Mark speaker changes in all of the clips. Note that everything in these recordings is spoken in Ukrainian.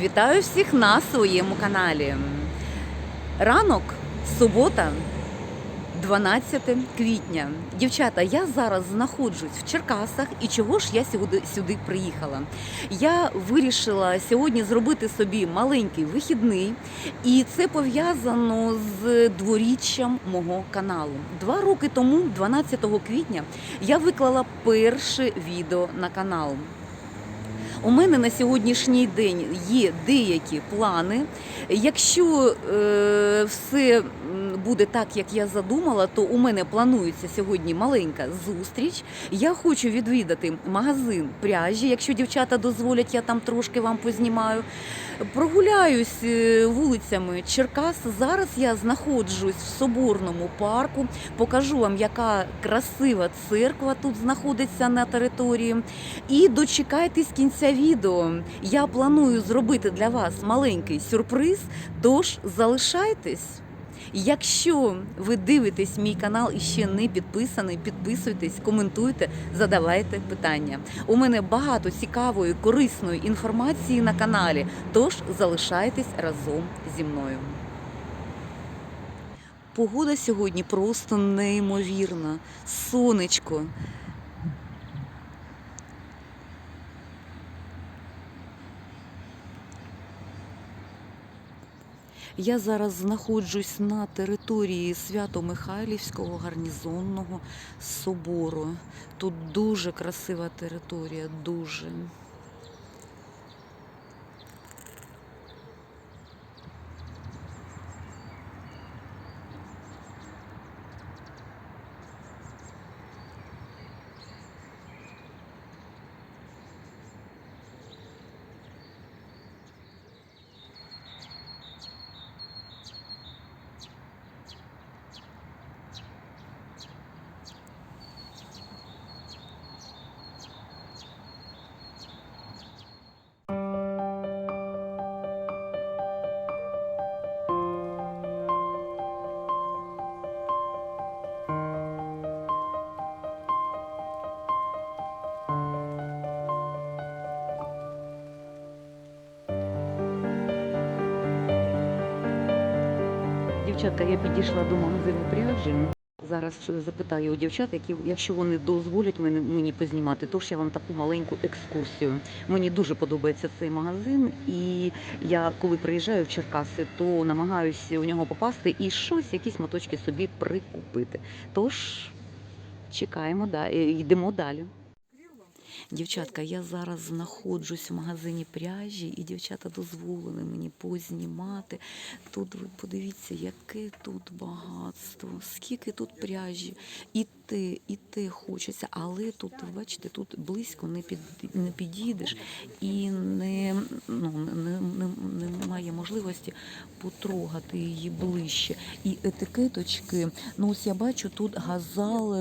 Speaker 1: Вітаю всіх на своєму каналі. Ранок, субота, 12 квітня. Дівчата, я зараз знаходжусь в Черкасах, і чого ж я сюди, сюди приїхала? Я вирішила сьогодні зробити собі маленький вихідний, і це пов'язано з дворіччям мого каналу. Два роки тому, 12 квітня, я виклала перше відео на канал. У мене на сьогоднішній день є деякі плани. Якщо е, все буде так, як я задумала, то у мене планується сьогодні маленька зустріч. Я хочу відвідати магазин пряжі. Якщо дівчата дозволять, я там трошки вам познімаю. Прогуляюсь е, вулицями Черкас. Зараз я знаходжусь в соборному парку. Покажу вам, яка красива церква тут знаходиться на території. І дочекайтесь кінця відео. Я планую зробити для вас маленький сюрприз, тож залишайтесь. Якщо ви дивитесь мій канал і ще не підписаний, підписуйтесь, коментуйте, задавайте питання. У мене багато цікавої, корисної інформації на каналі, тож залишайтесь разом зі мною. Погода сьогодні просто неймовірна. Сонечко. Я зараз знаходжусь на території Свято-Михайлівського гарнізонного собору. Тут дуже красива територія, дуже. Дівчатка, я підійшла до магазину пряжі. Зараз запитаю у дівчат, які, якщо вони дозволять мені, мені познімати, тож я вам таку маленьку екскурсію. Мені дуже подобається цей магазин, і я коли приїжджаю в Черкаси, то намагаюся у нього попасти і щось, якісь моточки собі прикупити. Тож чекаємо, да, йдемо далі. Дівчатка, я зараз знаходжусь в магазині пряжі, і дівчата дозволили мені познімати. Тут ви подивіться, яке тут багатство, скільки тут пряжі. І те, і те хочеться, але тут, бачите, тут близько не під не підійдеш і не, ну, не, не, немає можливості потрогати її ближче. І етикеточки, ну ось я бачу тут газал,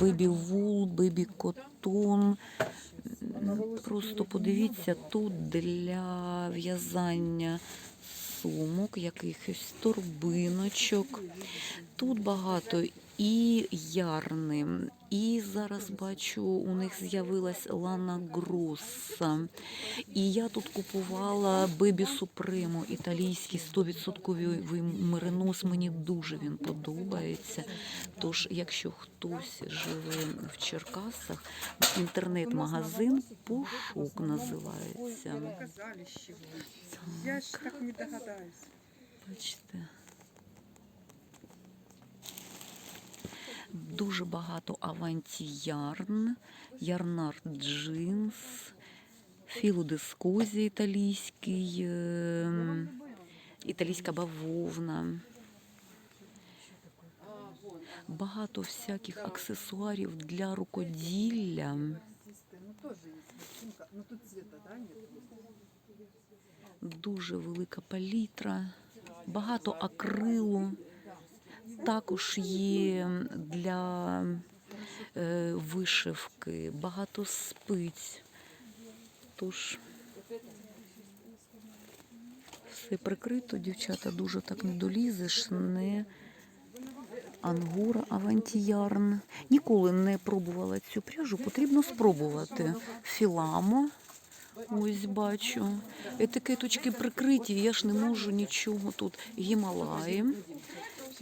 Speaker 1: бебі вул, бебі котон. Просто подивіться, тут для в'язання сумок, якихось торбиночок. Тут багато і ярни, і зараз бачу, у них з'явилась Лана Гросса. І я тут купувала Бебі Супремо, італійський 100% меринос. Мені дуже він подобається. Тож, якщо хтось живе в Черкасах, інтернет-магазин Пошук називається.
Speaker 2: Я ж так не догадаюсь.
Speaker 1: Бачите. Дуже багато аванті ярн, ярнар джинс, філодискозі італійський, е, італійська бавовна. Багато всяких аксесуарів для рукоділля. Дуже велика палітра, багато акрилу. Також є для е, вишивки, багато спиць. Тож все прикрито, дівчата, дуже так не долізеш, не ангора авантіярн. Ніколи не пробувала цю пряжу, потрібно спробувати. Філамо. Ось бачу. Етикеточки прикриті, я ж не можу нічого тут. Гімалаї.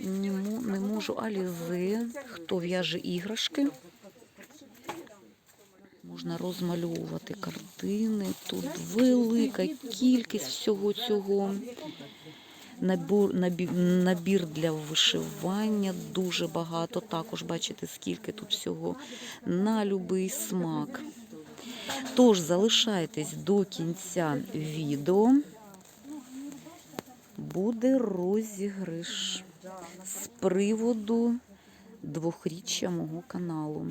Speaker 1: Не, не можу Алізи. Хто в'яже іграшки? Можна розмальовувати картини. Тут велика кількість всього цього. Набір, набір, для вишивання дуже багато. Також бачите, скільки тут всього на любий смак. Тож залишайтесь до кінця відео. Буде розіграш з приводу двохріччя мого каналу.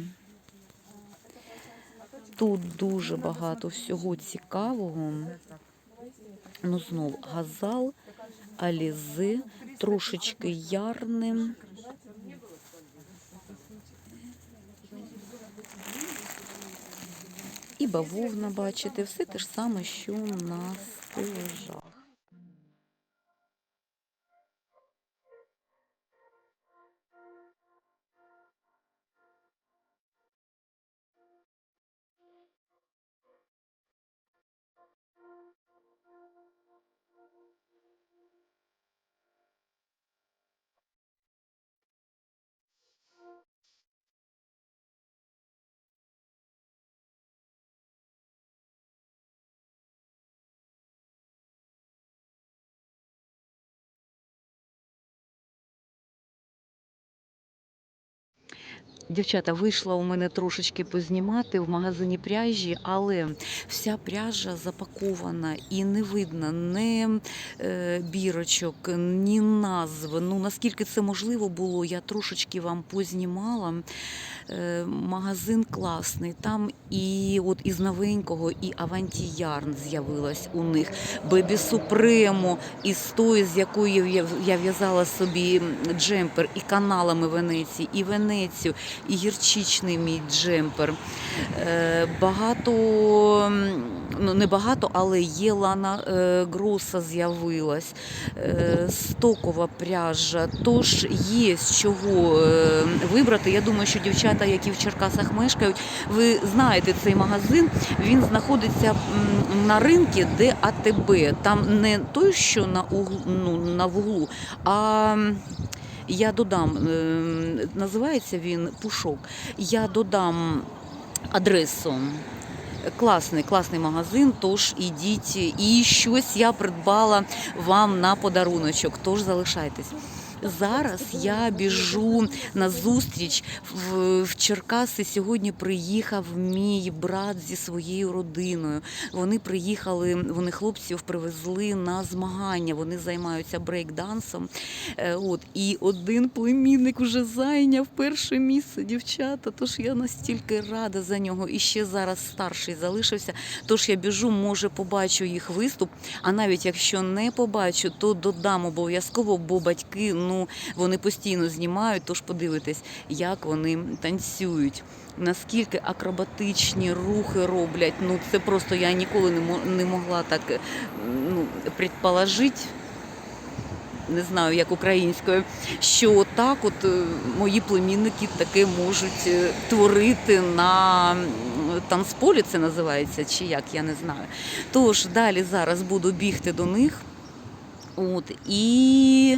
Speaker 1: Тут дуже багато всього цікавого. Ну, знов газал, алізи, трошечки ярни. І бавовна, бачите, все те ж саме, що на стележах. Дівчата, вийшла у мене трошечки познімати в магазині пряжі, але вся пряжа запакована і не видно ні е, бірочок, ні назв. Ну наскільки це можливо було, я трошечки вам познімала. Е, магазин класний. Там і от із новенького, і Аванті Ярн з'явилась у них. Бебі Супремо, із тої, з якої я- я в'язала собі джемпер, і каналами Венеції, і Венецію, і гірчичний мій джемпер. Е, Багато, ну не багато, але є Лана е, Гроса з'явилась, е, стокова пряжа. Тож є з чого вибрати. Я думаю, що дівчата, які в Черкасах мешкають, ви знаєте цей магазин. Він знаходиться на ринку, де АТБ. Там не той, що на углу, ну, на вуглу, а я додам, е, називається він Пушок. Я додам адресу. Класний, класний магазин, тож ідіть. І щось я придбала вам на подаруночок, тож залишайтесь. Зараз я біжу на зустріч в, Черкаси. Сьогодні приїхав мій брат зі своєю родиною. Вони приїхали, вони хлопців привезли на змагання. Вони займаються брейкдансом. Е, От і один племінник вже зайняв перше місце, дівчата. Тож я настільки рада за нього. І ще зараз старший залишився. Тож я біжу, може, побачу їх виступ. А навіть якщо не побачу, то додам обов'язково, бо батьки ну вони постійно знімають. Тож подивитесь, як вони танцюють. Наскільки акробатичні рухи роблять. Ну це просто я ніколи не не могла так е, ну, предположити не знаю, як українською, що так от е, мої племінники таке можуть е, творити на танцполі, це називається, чи як, я не знаю. Тож далі зараз буду бігти до них. От, і,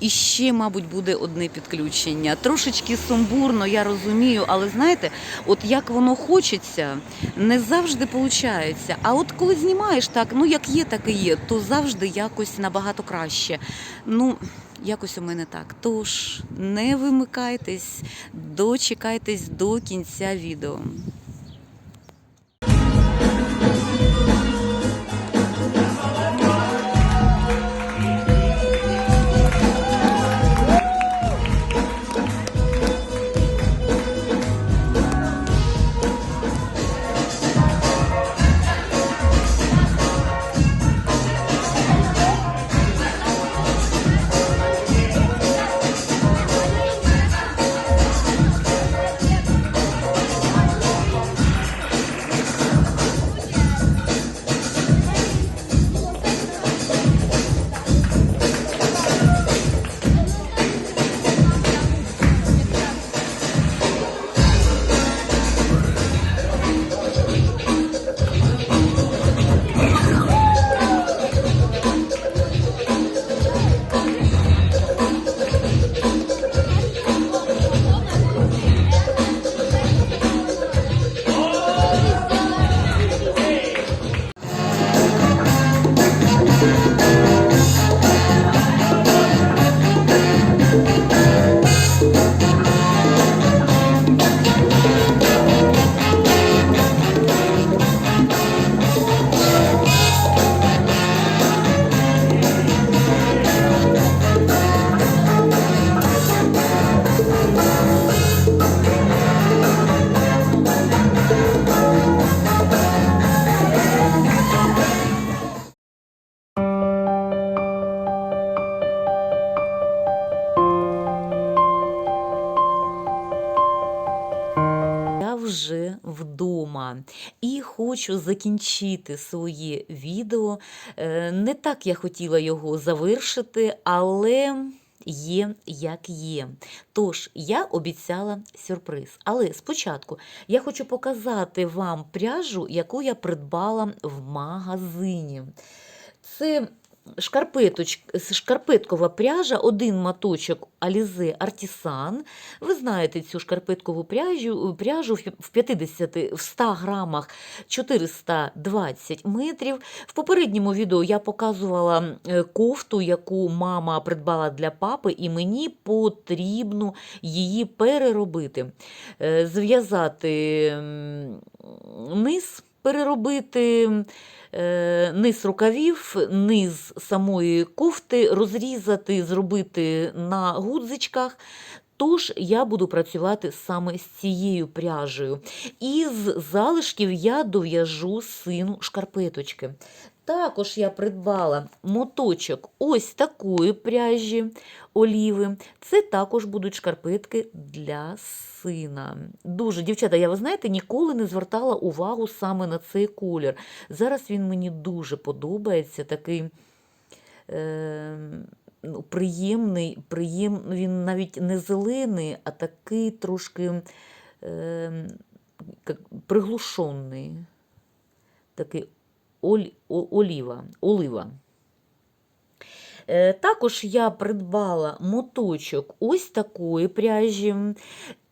Speaker 1: і ще, мабуть, буде одне підключення. Трошечки сумбурно, я розумію, але знаєте, от як воно хочеться, не завжди виходить. А от коли знімаєш так, ну як є, так і є, то завжди якось набагато краще. Ну, якось у мене так. Тож не вимикайтесь, дочекайтесь до кінця відео.
Speaker 3: Хочу закінчити своє відео. Е, Не так я хотіла його завершити, але є як є. Тож я обіцяла сюрприз. Але спочатку я хочу показати вам пряжу, яку я придбала в магазині. Це. Шкарпеткова пряжа, один моточок Alize Artisan. Ви знаєте цю шкарпеткову пряжу, пряжу в 50 в 100 грамах 420 метрів. В попередньому відео я показувала е, кофту, яку мама придбала для папи, і мені потрібно її переробити. Е, Зв'язати низ, переробити е, низ рукавів, низ самої кофти, розрізати, зробити на гудзичках. Тож я буду працювати саме з цією пряжею. Із залишків я дов'яжу сину шкарпеточки. Також я придбала моточок ось такої пряжі оліви. Це також будуть шкарпетки для сина. Дуже, дівчата, я ви знаєте, ніколи не звертала увагу саме на цей колір. Зараз він мені дуже подобається, такий. Е, ну, приємний, приєм... він навіть не зелений, а такий трошки е, приглушений, такий оліва, олива. Е, Також я придбала моточок ось такої пряжі.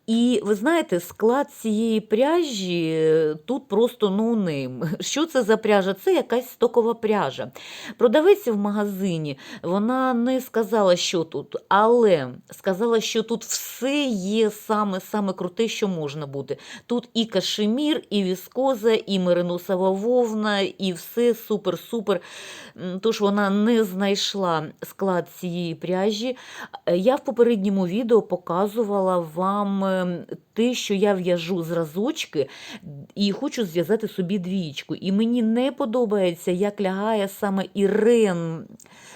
Speaker 3: І ви знаєте, склад цієї пряжі тут просто ноунейм. Що це за пряжа? Це якась стокова пряжа. Продавець в магазині вона не сказала, що тут, але сказала, що тут все є саме, саме круте, що можна бути. Тут і кашемір, і віскоза, і мериносова вовна, і все супер-супер. Тож вона не знайшла склад цієї пряжі. Я в попередньому відео показувала вам те, що я в'яжу зразочки і хочу зв'язати собі двічку. І мені не подобається, як лягає саме Ірен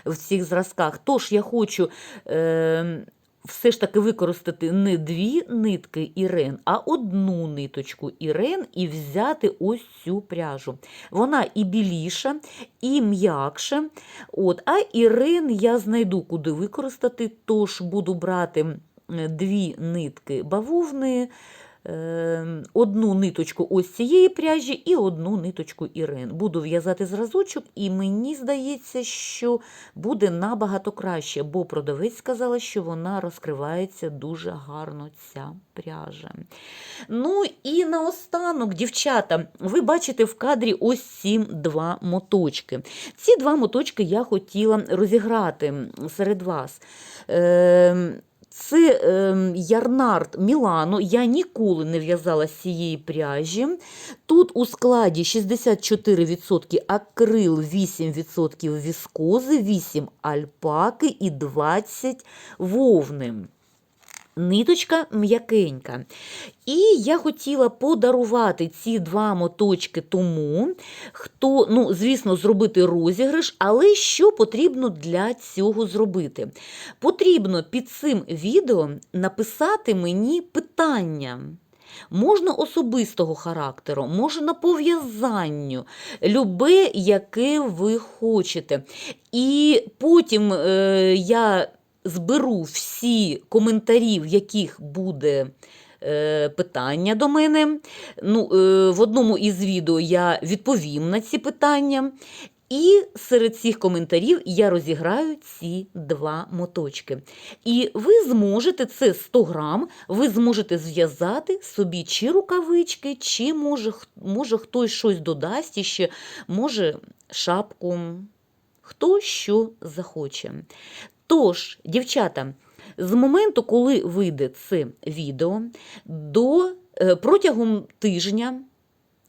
Speaker 3: в цих зразках. Тож я хочу. Е, все ж таки використати не дві нитки Ірен, а одну ниточку Ірен і взяти ось цю пряжу. Вона і біліша, і м'якша. От, а Ірен я знайду, куди використати, тож буду брати дві нитки бавовни, е, одну ниточку ось цієї пряжі і одну ниточку Ірен. Буду в'язати зразочок, і мені здається, що буде набагато краще, бо продавець сказала, що вона розкривається дуже гарно, ця пряжа. Ну і наостанок, дівчата, ви бачите в кадрі ось ці два моточки. Ці два моточки я хотіла розіграти серед вас. Е, це е, ярнард Мілано. Я ніколи не в'язала з цієї пряжі. Тут у складі 64% акрил, 8% віскози, 8 альпаки і 20 вовни. Ниточка м'якенька. І я хотіла подарувати ці два моточки тому, хто, ну, звісно, зробити розіграш, але що потрібно для цього зробити? Потрібно під цим відео написати мені питання. Можна особистого характеру, можна по пов'язанню, любе, яке ви хочете. І потім е, я зберу всі коментарі, в яких буде е, питання до мене. Ну, е, в одному із відео я відповім на ці питання. І серед цих коментарів я розіграю ці два моточки. І ви зможете, це 100 грам, ви зможете зв'язати собі чи рукавички, чи може, може хтось щось додасть іще, може шапку, хто що захоче. Тож, дівчата, з моменту, коли вийде це відео, до, е, протягом тижня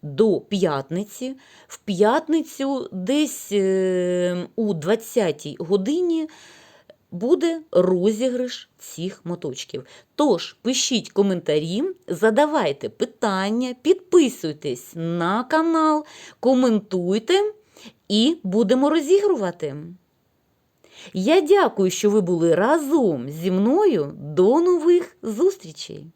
Speaker 3: до п'ятниці, в п'ятницю десь е, у 20-й годині буде розіграш цих моточків. Тож пишіть коментарі, задавайте питання, підписуйтесь на канал, коментуйте і будемо розігрувати. Я дякую, що ви були разом зі мною. До нових зустрічей!